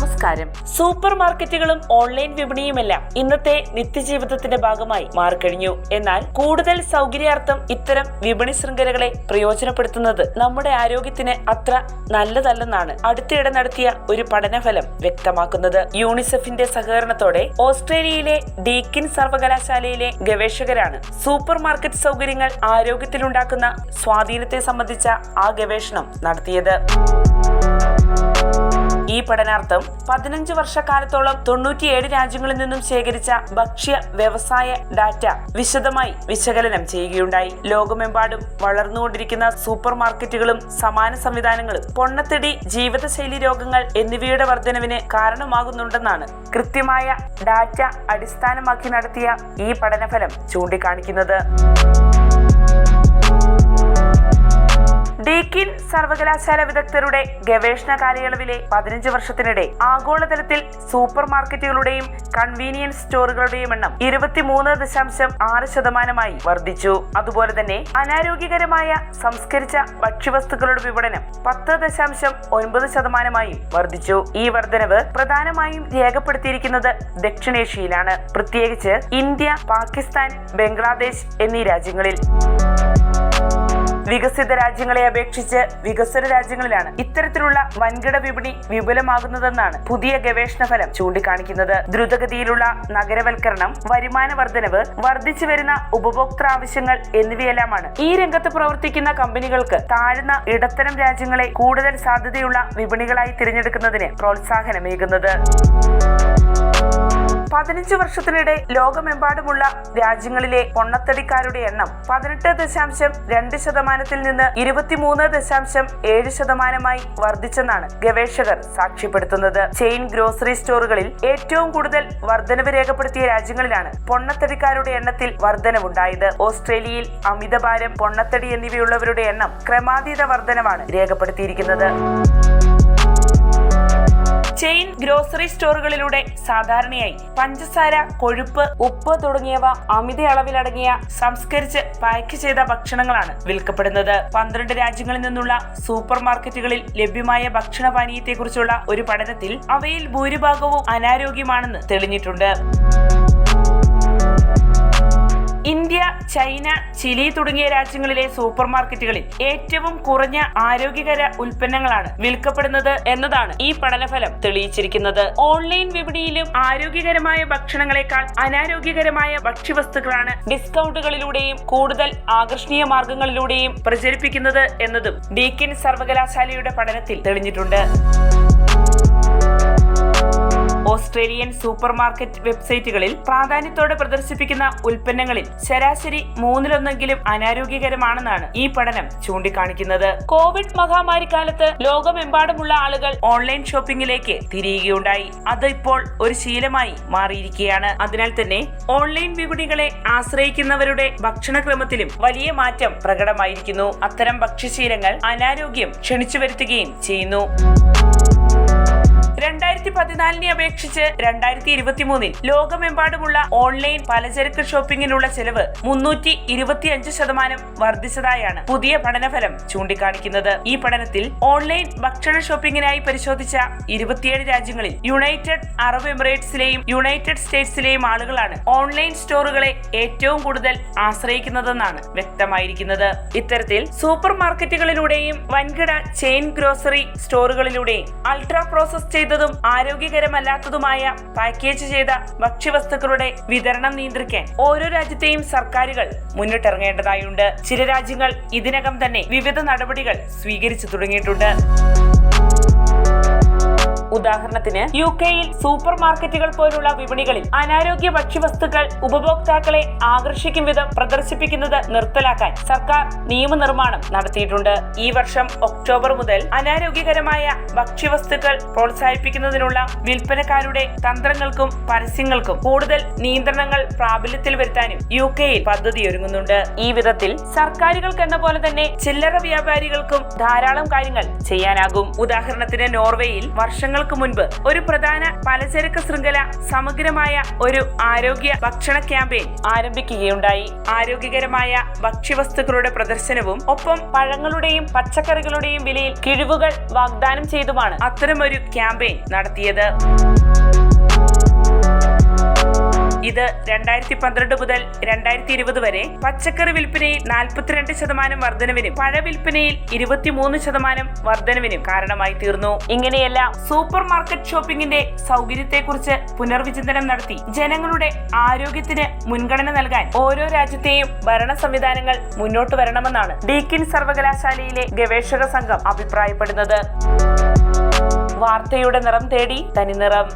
പഞ്ചസാരം super മാർക്കറ്റുകളും online വിപണിയുമെല്ലാം ഇന്നത്തെ നിത്യജീവിതത്തിന്റെ ഭാഗമായി മാറിക്കഴിഞ്ഞു. എന്നാൽ കൂടുതൽ സൗകര്യാർത്ഥം ഇത്തരം വിപണി ശൃംഖലകളെ പ്രയോജനപ്പെടുത്തുന്നത് നമ്മുടെ ആരോഗ്യത്തിന് അത്ര നല്ലതല്ലെന്നാണ് അടുത്തിടെ നടത്തിയ ഒരു പഠനഫലം വ്യക്തമാക്കുന്നത്. യൂണിസെഫിന്റെ സഹകരണത്തോടെ ഓസ്ട്രേലിയയിലെ ഡീക്കിൻ സർവകലാശാലയിലെ ഗവേഷകരാണ് സൂപ്പർ മാർക്കറ്റ് സൗകര്യങ്ങൾ ആരോഗ്യത്തിലുണ്ടാക്കുന്ന സ്വാധീനത്തെ സംബന്ധിച്ച ആ ഗവേഷണം നടത്തിയത്. ഈ പഠനാർത്ഥം പതിനഞ്ച് വർഷക്കാലത്തോളം തൊണ്ണൂറ്റിയേഴ് രാജ്യങ്ങളിൽ നിന്നും ശേഖരിച്ച ഭക്ഷ്യ വ്യവസായ ഡാറ്റ വിശദമായി വിശകലനം ചെയ്യുകയുണ്ടായി. ലോകമെമ്പാടും വളർന്നുകൊണ്ടിരിക്കുന്ന സൂപ്പർ മാർക്കറ്റുകളും സമാന സംവിധാനങ്ങളും പൊണ്ണത്തടി ജീവിതശൈലി രോഗങ്ങൾ എന്നിവയുടെ വർധനവിന് കാരണമാകുന്നുണ്ടെന്നാണ് കൃത്യമായ ഡാറ്റ അടിസ്ഥാനമാക്കി നടത്തിയ ഈ പഠനഫലം ചൂണ്ടിക്കാണിക്കുന്നത്. ഡീക്കിൻ സർവകലാശാല വിദഗ്ധരുടെ ഗവേഷണ കാലയളവിലെ പതിനഞ്ച് വർഷത്തിനിടെ ആഗോളതലത്തിൽ സൂപ്പർ മാർക്കറ്റുകളുടെയും കൺവീനിയൻസ് സ്റ്റോറുകളുടെയും എണ്ണം ഇരുപത്തിമൂന്ന് ദശാംശം ആറ് ശതമാനമായി വർദ്ധിച്ചു. അതുപോലെ തന്നെ അനാരോഗ്യകരമായ സംസ്കരിച്ച ഭക്ഷ്യവസ്തുക്കളുടെ വിപണനം പത്ത് ദശാംശം ഒൻപത് ശതമാനമായും വർദ്ധിച്ചു. ഈ വർധനവ് പ്രധാനമായും രേഖപ്പെടുത്തിയിരിക്കുന്നത് ദക്ഷിണേഷ്യയിലാണ്. പ്രത്യേകിച്ച് ഇന്ത്യ പാകിസ്ഥാൻ ബംഗ്ലാദേശ് എന്നീ രാജ്യങ്ങളിൽ. വികസിത രാജ്യങ്ങളെ അപേക്ഷിച്ച് വികസ്വര രാജ്യങ്ങളിലാണ് ഇത്തരത്തിലുള്ള വൻകിട വിപണി വിപുലമാകുന്നതെന്നാണ് പുതിയ ഗവേഷണ ഫലം ചൂണ്ടിക്കാണിക്കുന്നത്. ദ്രുതഗതിയിലുള്ള നഗരവൽക്കരണം വരുമാന വർധനവ് വർദ്ധിച്ചു വരുന്ന ഉപഭോക്തൃ ആവശ്യങ്ങൾ എന്നിവയെല്ലാമാണ് ഈ രംഗത്ത് പ്രവർത്തിക്കുന്ന കമ്പനികൾക്ക് താഴ്ന്ന ഇടത്തരം രാജ്യങ്ങളെ കൂടുതൽ സാധ്യതയുള്ള വിപണികളായി തിരഞ്ഞെടുക്കുന്നതിന് പ്രോത്സാഹനമേകുന്നത്. പതിനഞ്ച് വർഷത്തിനിടെ ലോകമെമ്പാടുമുള്ള രാജ്യങ്ങളിലെ പൊണ്ണത്തടിക്കാരുടെ എണ്ണം പതിനെട്ട് ദശാംശം രണ്ട് ശതമാനത്തിൽ നിന്ന് ഇരുപത്തിമൂന്ന് ദശാംശം ഏഴ് ശതമാനമായി വർദ്ധിച്ചെന്നാണ് ഗവേഷകർ സാക്ഷ്യപ്പെടുത്തുന്നത്. ചെയിൻ ഗ്രോസറി സ്റ്റോറുകളിൽ ഏറ്റവും കൂടുതൽ വർധനവ് രേഖപ്പെടുത്തിയ രാജ്യങ്ങളിലാണ് പൊണ്ണത്തടിക്കാരുടെ എണ്ണത്തിൽ വർധനവുണ്ടായത്. ഓസ്ട്രേലിയയിൽ അമിതഭാരം പൊണ്ണത്തടി എന്നിവയുള്ളവരുടെ എണ്ണം ക്രമാതീത വർധനവാണ് രേഖപ്പെടുത്തിയിരിക്കുന്നത്. ചെയിൻ ഗ്രോസറി സ്റ്റോറുകളിലൂടെ സാധാരണയായി പഞ്ചസാര കൊഴുപ്പ് ഉപ്പ് തുടങ്ങിയവ അമിത അളവിലടങ്ങിയ സംസ്കരിച്ച് പാക്ക് ചെയ്ത ഭക്ഷണങ്ങളാണ് വിൽക്കപ്പെടുന്നത്. പന്ത്രണ്ട് രാജ്യങ്ങളിൽ നിന്നുള്ള സൂപ്പർ മാർക്കറ്റുകളിൽ ലഭ്യമായ ഭക്ഷണ പാനീയത്തെക്കുറിച്ചുള്ള ഒരു പഠനത്തിൽ അവയിൽ ഭൂരിഭാഗവും അനാരോഗ്യമാണെന്ന് തെളിഞ്ഞിട്ടുണ്ട്. ഇന്ത്യ ചൈന ചിലി തുടങ്ങിയ രാജ്യങ്ങളിലെ സൂപ്പർ മാർക്കറ്റുകളിൽ ഏറ്റവും കുറഞ്ഞ ആരോഗ്യകര ഉൽപ്പന്നങ്ങളാണ് വിൽക്കപ്പെടുന്നത് എന്നതാണ് ഈ പഠനഫലം തെളിയിച്ചിരിക്കുന്നത്. ഓൺലൈൻ വിപണിയിലും ആരോഗ്യകരമായ ഭക്ഷണങ്ങളെക്കാൾ അനാരോഗ്യകരമായ ഭക്ഷ്യവസ്തുക്കളാണ് ഡിസ്കൗണ്ടുകളിലൂടെയും കൂടുതൽ ആകർഷണീയ മാർഗങ്ങളിലൂടെയും പ്രചരിപ്പിക്കുന്നത് എന്നതും ഡീക്കിൻ സർവകലാശാലയുടെ പഠനത്തിൽ തെളിഞ്ഞിട്ടുണ്ട്. ഓസ്ട്രേലിയൻ സൂപ്പർ മാർക്കറ്റ് വെബ്സൈറ്റുകളിൽ പ്രാധാന്യത്തോടെ പ്രദർശിപ്പിക്കുന്ന ഉൽപ്പന്നങ്ങളിൽ ശരാശരി മൂന്നിലൊന്നെങ്കിലും അനാരോഗ്യകരമാണെന്നാണ് ഈ പഠനം ചൂണ്ടിക്കാണിക്കുന്നത്. കോവിഡ് മഹാമാരി കാലത്ത് ലോകമെമ്പാടുമുള്ള ആളുകൾ ഓൺലൈൻ ഷോപ്പിംഗിലേക്ക് തിരിയുകയുണ്ടായി. അത് ഇപ്പോൾ ഒരു ശീലമായി മാറിയിരിക്കുകയാണ്. അതിനാൽ തന്നെ ഓൺലൈൻ വിപണികളെ ആശ്രയിക്കുന്നവരുടെ ഭക്ഷണക്രമത്തിലും വലിയ മാറ്റം പ്രകടമായിരിക്കുന്നു. അത്തരം ഭക്ഷ്യശീലങ്ങൾ അനാരോഗ്യം ക്ഷണിച്ചു വരുത്തുകയും ചെയ്യുന്നു. രണ്ടായിരത്തി പതിനാലിനെ അപേക്ഷിച്ച് രണ്ടായിരത്തി ഇരുപത്തി മൂന്നിൽ ലോകമെമ്പാടുമുള്ള ഓൺലൈൻ പലചരക്ക് ഷോപ്പിംഗിനുള്ള ചെലവ് മുന്നൂറ്റി ഇരുപത്തിയഞ്ച് ശതമാനം വർദ്ധിച്ചതായാണ് പുതിയ പഠനഫലം ചൂണ്ടിക്കാണിക്കുന്നത്. ഈ പഠനത്തിൽ ഓൺലൈൻ ഭക്ഷണ ഷോപ്പിംഗിനായി പരിശോധിച്ച ഇരുപത്തിയേഴ് രാജ്യങ്ങളിൽ യുണൈറ്റഡ് അറബ് എമിറേറ്റ്സിലെയും യുണൈറ്റഡ് സ്റ്റേറ്റ്സിലെയും ആളുകളാണ് ഓൺലൈൻ സ്റ്റോറുകളെ ഏറ്റവും കൂടുതൽ ആശ്രയിക്കുന്നതെന്നാണ് വ്യക്തമായിരിക്കുന്നത്. ഇത്തരത്തിൽ സൂപ്പർ മാർക്കറ്റുകളിലൂടെയും വൻകിട ചെയിൻ ഗ്രോസറി സ്റ്റോറുകളിലൂടെയും അൾട്രാ പ്രോസസ് ചെയ്തതും ആരോഗ്യകരമല്ലാത്തതുമായ പാക്കേജ് ചെയ്ത ഭക്ഷ്യവസ്തുക്കളുടെ വിതരണം നിയന്ത്രിക്കാൻ ഓരോ രാജ്യത്തെയും സർക്കാരുകൾ മുന്നിട്ടിറങ്ങേണ്ടതായുണ്ട്. ചില രാജ്യങ്ങൾ ഇതിനകം തന്നെ വിവിധ നടപടികൾ സ്വീകരിച്ചു തുടങ്ങിയിട്ടുണ്ട്. ഉദാഹരണത്തിന് യു കെയിൽ സൂപ്പർ മാർക്കറ്റുകൾ പോലുള്ള വിപണികളിൽ അനാരോഗ്യ ഭക്ഷ്യവസ്തുക്കൾ ഉപഭോക്താക്കളെ ആകർഷിക്കും വിധം പ്രദർശിപ്പിക്കുന്നത് നിർത്തലാക്കാൻ സർക്കാർ നിയമനിർമ്മാണം നടത്തിയിട്ടുണ്ട്. ഈ വർഷം ഒക്ടോബർ മുതൽ അനാരോഗ്യകരമായ ഭക്ഷ്യവസ്തുക്കൾ പ്രോത്സാഹിപ്പിക്കുന്നതിനുള്ള വിൽപ്പനക്കാരുടെ തന്ത്രങ്ങൾക്കും പരസ്യങ്ങൾക്കും കൂടുതൽ നിയന്ത്രണങ്ങൾ പ്രാബല്യത്തിൽ വരുത്താനും യു കെയിൽ പദ്ധതി ഒരുങ്ങുന്നുണ്ട് ഈ വിധത്തിൽ സർക്കാരുകൾക്ക് എന്ന പോലെ തന്നെ ചില്ലറ വ്യാപാരികൾക്കും ധാരാളം കാര്യങ്ങൾ ചെയ്യാനാകും. ഉദാഹരണത്തിന് നോർവേയിൽ വർഷങ്ങൾ വർഷങ്ങൾക്ക് മുൻപ് ഒരു പ്രധാന പലചരക്ക് ശൃംഖല സമഗ്രമായ ഒരു ആരോഗ്യ ഭക്ഷണ ക്യാമ്പയിൻ ആരംഭിക്കുകയുണ്ടായി. ആരോഗ്യകരമായ ഭക്ഷ്യവസ്തുക്കളുടെ പ്രദർശനവും ഒപ്പം പഴങ്ങളുടെയും പച്ചക്കറികളുടെയും വിലയിൽ കിഴിവുകൾ വാഗ്ദാനം ചെയ്തുമാണ് അത്തരമൊരു ക്യാമ്പയിൻ നടത്തിയത്. ഇത് രണ്ടായിരത്തി പന്ത്രണ്ട് മുതൽ രണ്ടായിരത്തി ഇരുപത് വരെ പച്ചക്കറി വിൽപ്പനയിൽ നാൽപ്പത്തിരണ്ട് ശതമാനം വർധനവിനും പഴ വിൽപ്പനയിൽ ഇരുപത്തിമൂന്ന് ശതമാനം വർധനവിനും കാരണമായി തീർന്നു. ഇങ്ങനെയെല്ലാം സൂപ്പർ മാർക്കറ്റ് ഷോപ്പിംഗിന്റെ സൗകര്യത്തെക്കുറിച്ച് പുനർവിചിന്തനം നടത്തി ജനങ്ങളുടെ ആരോഗ്യത്തിന് മുൻഗണന നൽകാൻ ഓരോ രാജ്യത്തെയും ഭരണ സംവിധാനങ്ങൾ മുന്നോട്ട് വരണമെന്നാണ് ഡീക്കിൻ സർവകലാശാലയിലെ ഗവേഷക സംഘം അഭിപ്രായപ്പെടുന്നത്. വാർത്തയുടെ നിറം തേടി തനിനിറം